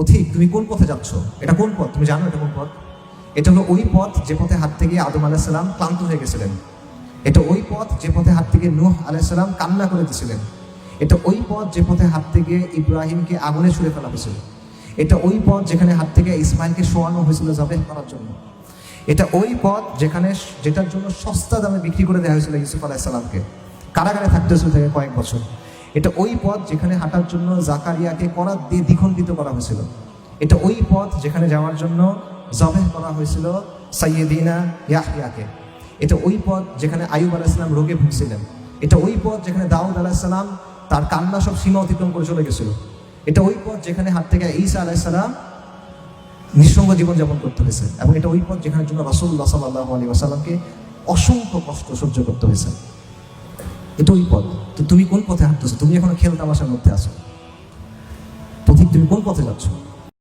পথিক তুমি কোন পথে যাচ্ছ? এটা কোন পথ? তুমি জানো এটা কোন পথ? এটা হলো ওই পথ যে পথে হাঁটতে গিয়ে আদম আলাহিসাল্লাম ক্লান্ত হয়ে গেছিলেন। এটা ওই পথ যে পথে হাঁটতে গিয়ে নূহ আলাইসাল্লাম কান্না করে দিয়েছিলেন। এটা ওই পথ যে পথে হাঁটতে গিয়ে ইব্রাহিমকে আগুনে ছুড়ে ফেলা হয়েছিল। এটা ওই পথ যেখানে হাত থেকে ইসমাইলকে শোয়ানো হয়েছিল জবেহ করার জন্য। এটা ওই পথ যেখানে যেটার জন্য সস্তা দামে বিক্রি করে দেওয়া হয়েছিল ইউসুফ আলাহিসাল্লামকে কারাগারে থাকতে হয়েছিল থেকে কয়েক বছর। এটা ওই পথ যেখানে হাঁটার জন্য জাকারিয়াকে করাত দিয়ে দ্বিখণ্ডিত করা হয়েছিল। এটা ওই পথ যেখানে যাওয়ার জন্য জবেহ করা হয়েছিল সাইয়েদিনা ইয়াহিয়াকে এটা ওই পথ যেখানে আয়ুব আলাহিসাল্লাম রোগে ভুগছিলেন। এটা ওই পথ যেখানে দাউদ আলাহিসাল্লাম তার কান্না সব সীমা অতিক্রম করে চলে গেছিল। এটা ওই পথ যেখানে হাত থেকে ঈসা আলাহিসাল্লাম নিঃসঙ্গ জীবনযাপন করতে হয়েছে এবং এটা ওই পথ যেখানে জন্য রসুল্লাহ সাল্লাহ আলী আসাল্লামকে অসংখ্য কষ্ট সহ্য করতে হয়েছে। এটা ওই পথ। তো তুমি কোন পথে হাঁটতেছো? তুমি এখনও খেল তামাশার মধ্যে আছো। পথিক তুমি কোন পথে যাচ্ছ?